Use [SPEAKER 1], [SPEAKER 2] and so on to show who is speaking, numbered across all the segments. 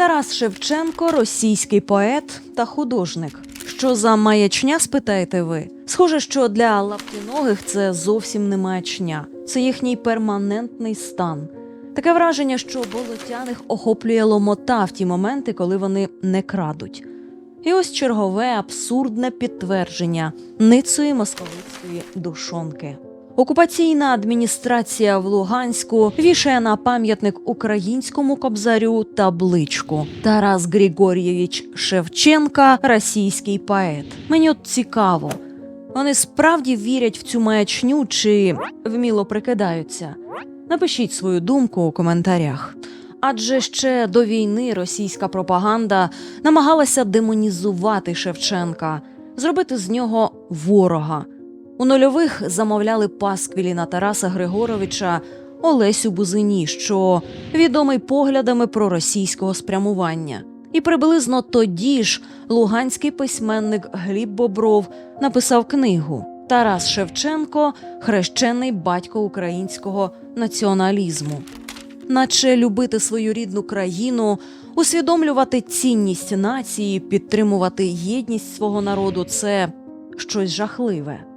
[SPEAKER 1] Тарас Шевченко російський поет та художник. Що за маячня, спитаєте ви? Схоже, що для лаптіногих це зовсім не маячня, це їхній перманентний стан. Таке враження, що болотяних охоплює ломота в ті моменти, коли вони не крадуть. І ось чергове абсурдне підтвердження ницої московицької душонки. Окупаційна адміністрація в Луганську вішає на пам'ятник українському кобзарю табличку Тарас Григор'євич Шевченка, російський поет. Мені от цікаво, вони справді вірять в цю маячню чи вміло прикидаються? Напишіть свою думку у коментарях. Адже ще до війни російська пропаганда намагалася демонізувати Шевченка, зробити з нього ворога. У нульових замовляли пасквілі на Тараса Григоровича Олесю Бузині, що відомий поглядами проросійського спрямування. І приблизно тоді ж луганський письменник Гліб Бобров написав книгу Тарас Шевченко хрещений батько українського націоналізму. Наче любити свою рідну країну, усвідомлювати цінність нації, підтримувати єдність свого народу це щось жахливе.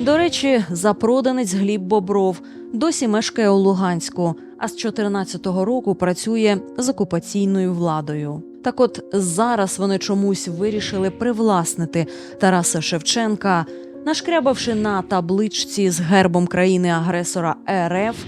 [SPEAKER 1] До речі, запроданець Гліб Бобров досі мешкає у Луганську, а з 14-го року працює з окупаційною владою. Так от зараз вони чомусь вирішили привласнити Тараса Шевченка, нашкрябавши на табличці з гербом країни-агресора РФ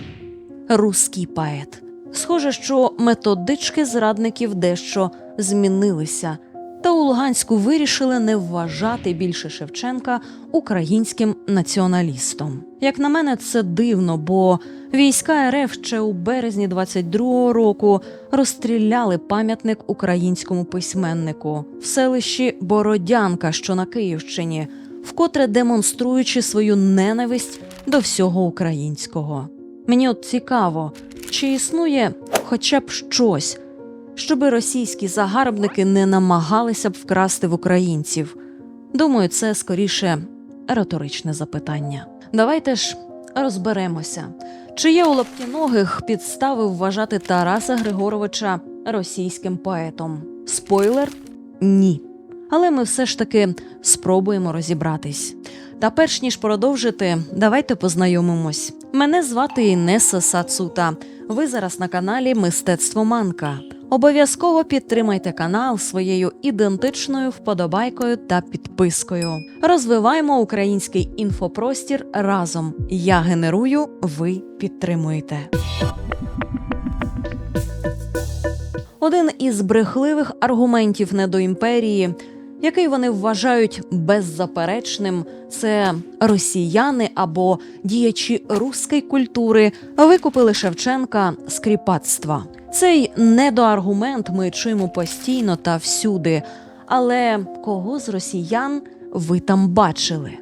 [SPEAKER 1] Руський поет. Схоже, що методички зрадників дещо змінилися. Та у Луганську вирішили не вважати більше Шевченка українським націоналістом. Як на мене, це дивно, бо війська РФ ще у березні 22-го року розстріляли пам'ятник українському письменнику в селищі Бородянка, що на Київщині, вкотре демонструючи свою ненависть до всього українського. Мені от цікаво, чи існує хоча б щось, щоби російські загарбники не намагалися б вкрасти в українців. Думаю, це скоріше риторичне запитання. Давайте ж розберемося, чи є у лаптіногих підстави вважати Тараса Григоровича російським поетом. Спойлер ні. Але ми все ж таки спробуємо розібратись. Та перш ніж продовжити, давайте познайомимось. Мене звати Інеса Сацута. Ви зараз на каналі Мистецтво Манка. Обов'язково підтримайте канал своєю ідентичною вподобайкою та підпискою. Розвиваємо український інфопростір разом. Я генерую, ви підтримуєте. Один із брехливих аргументів недоімперії, який вони вважають беззаперечним, це росіяни або діячі руської культури викупили Шевченка з кріпацтва. Цей недоаргумент ми чуємо постійно та всюди. Але кого з росіян ви там бачили?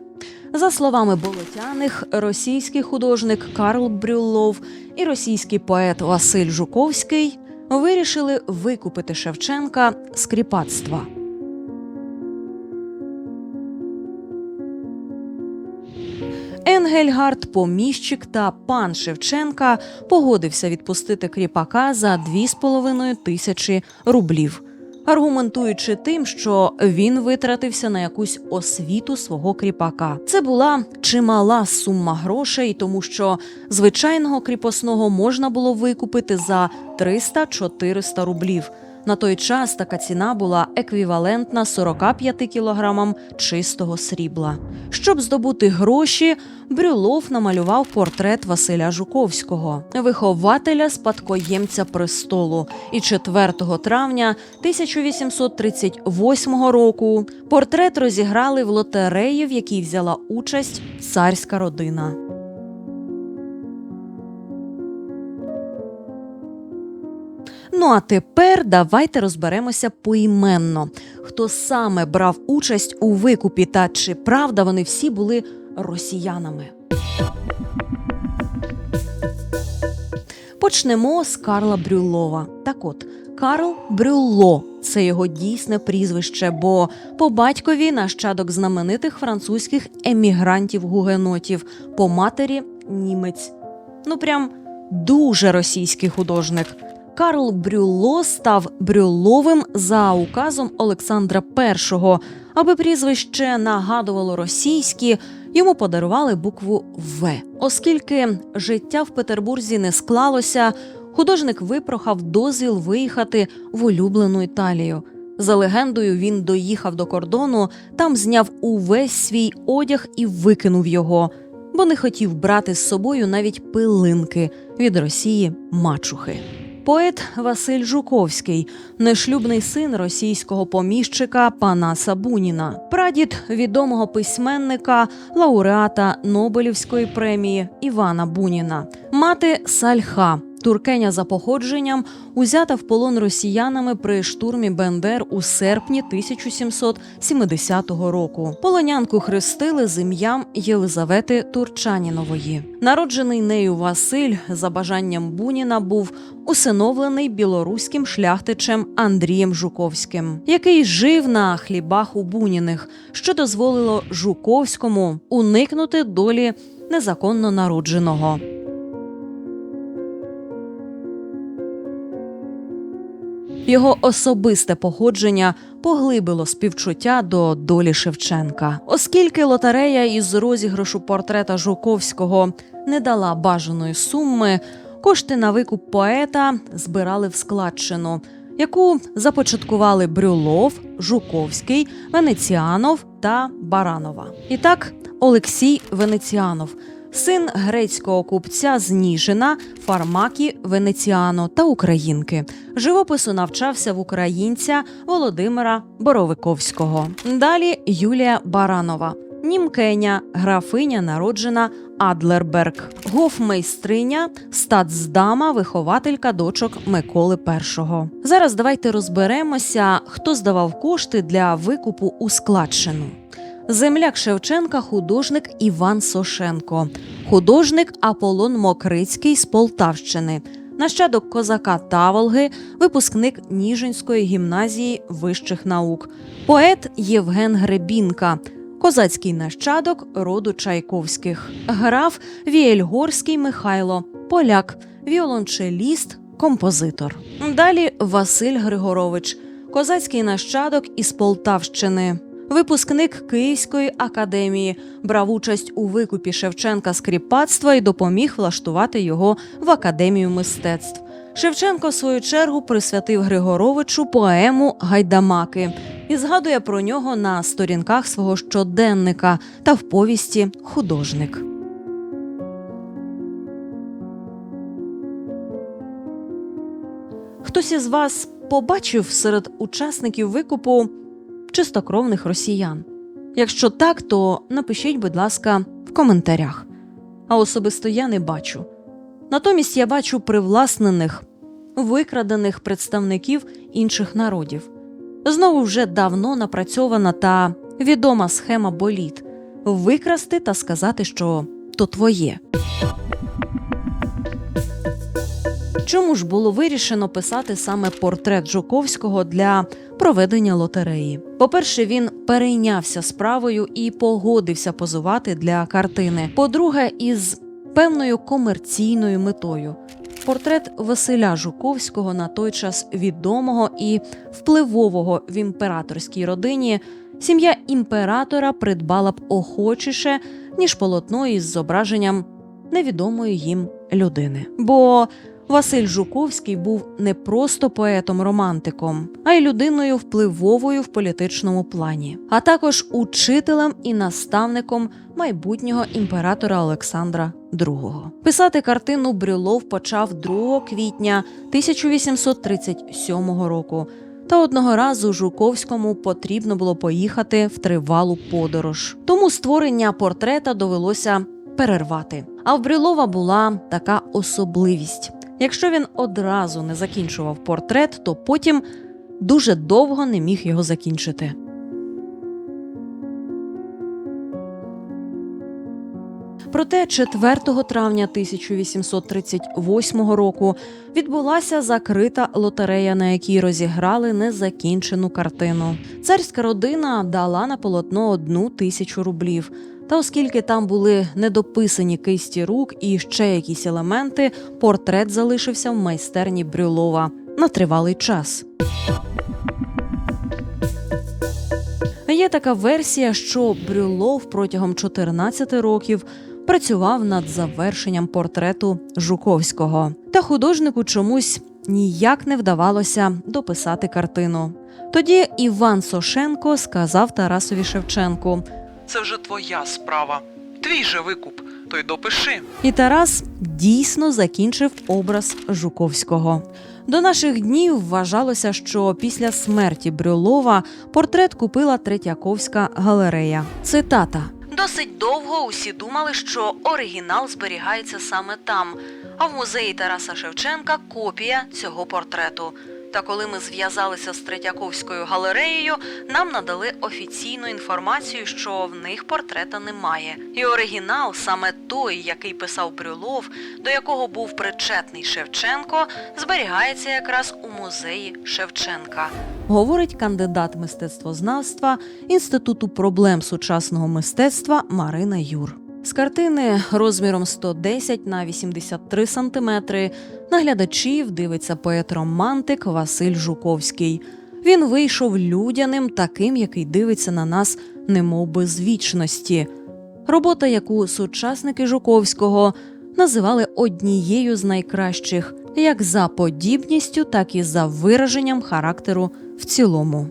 [SPEAKER 1] За словами болотяних, російський художник Карл Брюллов і російський поет Василь Жуковський вирішили викупити Шевченка з кріпацтва. Енгельгард, поміщик та пан Шевченка погодився відпустити кріпака за 2,5 тисячі рублів, аргументуючи тим, що він витратився на якусь освіту свого кріпака. Це була чимала сума грошей, тому що звичайного кріпосного можна було викупити за 300-400 рублів. На той час така ціна була еквівалентна 45 кілограмам чистого срібла. Щоб здобути гроші, Брюлов намалював портрет Василя Жуковського, вихователя спадкоємця престолу. І 4 травня 1838 року портрет розіграли в лотереї, в якій взяла участь царська родина. Ну а тепер давайте розберемося поіменно, хто саме брав участь у викупі та чи правда вони всі були росіянами. Почнемо з Карла Брюлова. Так от, Карл Брюлло це його дійсне прізвище, бо по батькові нащадок знаменитих французьких емігрантів-гугенотів, по матері німець. Ну прям дуже російський художник. Карл Брюло став Брюловим за указом Олександра І. Аби прізвище нагадувало російські, йому подарували букву В. Оскільки життя в Петербурзі не склалося, художник випрохав дозвіл виїхати в улюблену Італію. За легендою, він доїхав до кордону, там зняв увесь свій одяг і викинув його, бо не хотів брати з собою навіть пилинки від Росії мачухи. Поет Василь Жуковський, нешлюбний син російського поміщика Панаса Буніна, прадід відомого письменника, лауреата Нобелівської премії Івана Буніна, мати Сальха, туркеня за походженням, узята в полон росіянами при штурмі Бендер у серпні 1770 року. Полонянку хрестили з ім'ям Єлизавети Турчанінової. Народжений нею Василь за бажанням Буніна був усиновлений білоруським шляхтичем Андрієм Жуковським, який жив на хлібах у Буніних, що дозволило Жуковському уникнути долі незаконно народженого. Його особисте походження поглибило співчуття до долі Шевченка, оскільки лотерея із розіграшу портрета Жуковського не дала бажаної суми, кошти на викуп поета збирали в складчину, яку започаткували Брюлов, Жуковський, Венеціанов та Баранова. І так, Олексій Венеціанов. Син грецького купця з Ніжина, Фармакі Венеціано та українки. Живопису навчався в українця Володимира Боровиковського. Далі Юлія Баранова, німкеня, графиня, народжена Адлерберг, гофмейстриня, статсдама, вихователька дочок Миколи І. Зараз давайте розберемося, хто здавав кошти для викупу у складчину. Земляк Шевченка, художник Іван Сошенко, художник Аполлон Мокрицький з Полтавщини, нащадок козака Таволги, випускник Ніжинської гімназії вищих наук, поет Євген Гребінка, козацький нащадок роду Чайковських, граф Віельгорський Михайло, поляк, віолончеліст, композитор. Далі Василь Григорович, козацький нащадок із Полтавщини. Випускник Київської академії брав участь у викупі Шевченка з кріпацтва і допоміг влаштувати його в академію мистецтв. Шевченко, в свою чергу, присвятив Григоровичу поему Гайдамаки і згадує про нього на сторінках свого щоденника та в повісті Художник. Хтось із вас побачив серед учасників викупу чистокровних росіян? Якщо так, то напишіть, будь ласка, в коментарях. А особисто я не бачу. Натомість я бачу привласнених, викрадених представників інших народів. Знову вже давно напрацьована та відома схема боліт викрасти та сказати, що то твоє. Чому ж було вирішено писати саме портрет Жуковського для проведення лотереї? По-перше, він перейнявся справою і погодився позувати для картини. По-друге, із певною комерційною метою. Портрет Василя Жуковського на той час відомого і впливового в імператорській родині. Сім'я імператора придбала б охочіше, ніж полотно із зображенням невідомої їм людини. Бо Василь Жуковський був не просто поетом-романтиком, а й людиною впливовою в політичному плані, а також учителем і наставником майбутнього імператора Олександра II. Писати картину Брюлов почав 2 квітня 1837 року. Та одного разу Жуковському потрібно було поїхати в тривалу подорож. Тому створення портрета довелося перервати. А в Брюлова була така особливість. Якщо він одразу не закінчував портрет, то потім дуже довго не міг його закінчити. Проте 4 травня 1838 року відбулася закрита лотерея, на якій розіграли незакінчену картину. Царська родина дала на полотно одну тисячу рублів. Та оскільки там були недописані кисті рук і ще якісь елементи, портрет залишився в майстерні Брюлова на тривалий час. Є така версія, що Брюлов протягом 14 років працював над завершенням портрету Жуковського, та художнику чомусь ніяк не вдавалося дописати картину. Тоді Іван Сошенко сказав Тарасові Шевченку,
[SPEAKER 2] Це вже твоя справа. Твій же викуп, то й допиши.
[SPEAKER 1] і Тарас дійсно закінчив образ Жуковського. До наших днів вважалося, що після смерті Брюлова портрет купила Третьяковська галерея. Цитата. Досить довго усі думали, що оригінал зберігається саме там, а в музеї Тараса Шевченка копія цього портрету. Та коли ми зв'язалися з Третьяковською галереєю, нам надали офіційну інформацію, що в них портрета немає. І оригінал, саме той, який писав Брюлов, до якого був причетний Шевченко, зберігається якраз у музеї Шевченка. Говорить кандидат мистецтвознавства Інституту проблем сучасного мистецтва Марина Юр. З картини розміром 110 на 83 сантиметри на глядачів дивиться поет-романтик Василь Жуковський. Він вийшов людяним, таким, який дивиться на нас, немов би з вічності. Робота, яку сучасники Жуковського називали однією з найкращих, як за подібністю, так і за вираженням характеру в цілому.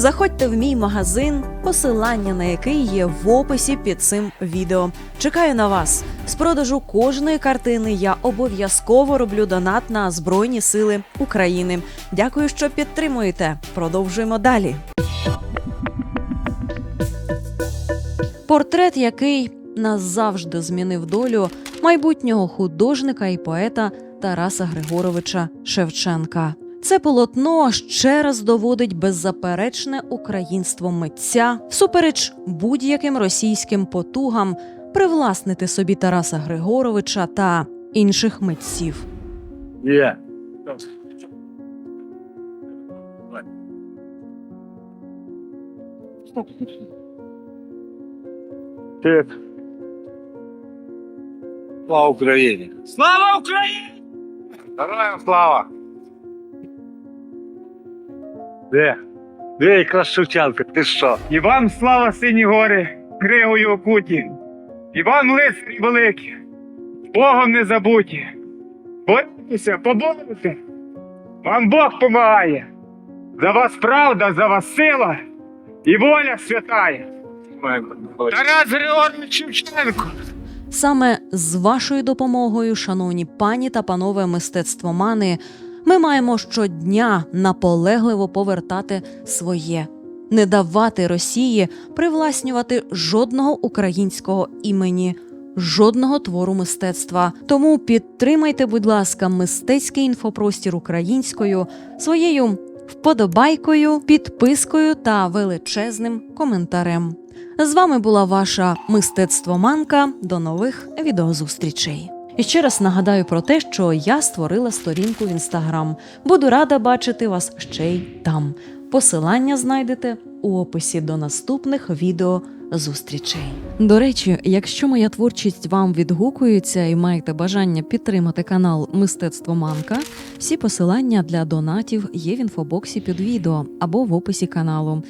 [SPEAKER 1] заходьте в мій магазин, посилання на який є в описі під цим відео. Чекаю на вас. З продажу кожної картини я обов'язково роблю донат на Збройні Сили України. Дякую, що підтримуєте. Продовжуємо далі. Портрет, який назавжди змінив долю майбутнього художника і поета Тараса Григоровича Шевченка. Це полотно ще раз доводить беззаперечне українство митця всупереч будь-яким російським потугам привласнити собі Тараса Григоровича та інших митців.
[SPEAKER 3] Так. Слава Україні! Слава Україні! Героям слава! Де? Де якраз Шевченко? Ти що?
[SPEAKER 4] І вам слава сині гори, кригою окуті, і вам лицарі великі, Богом не забуті. Борітеся, поборете, вам Бог помагає. За вас правда, за вас сила і воля святая. Тарас Григорович Шевченко.
[SPEAKER 1] Саме з вашою допомогою, шановні пані та панове мистецтвомани, ми маємо щодня наполегливо повертати своє, не давати Росії привласнювати жодного українського імені, жодного твору мистецтва. Тому підтримайте, будь ласка, мистецький інфопростір українською своєю вподобайкою, підпискою та величезним коментарем. З вами була ваша мистецтвоманка. До нових відеозустрічей. І ще раз нагадаю про те, що я створила сторінку в інстаграм. Буду рада бачити вас ще й там. Посилання знайдете у описі до наступних відео зустрічей. До речі, якщо моя творчість вам відгукується і маєте бажання підтримати канал Мистецтво Манка, всі посилання для донатів є в інфобоксі під відео або в описі каналу.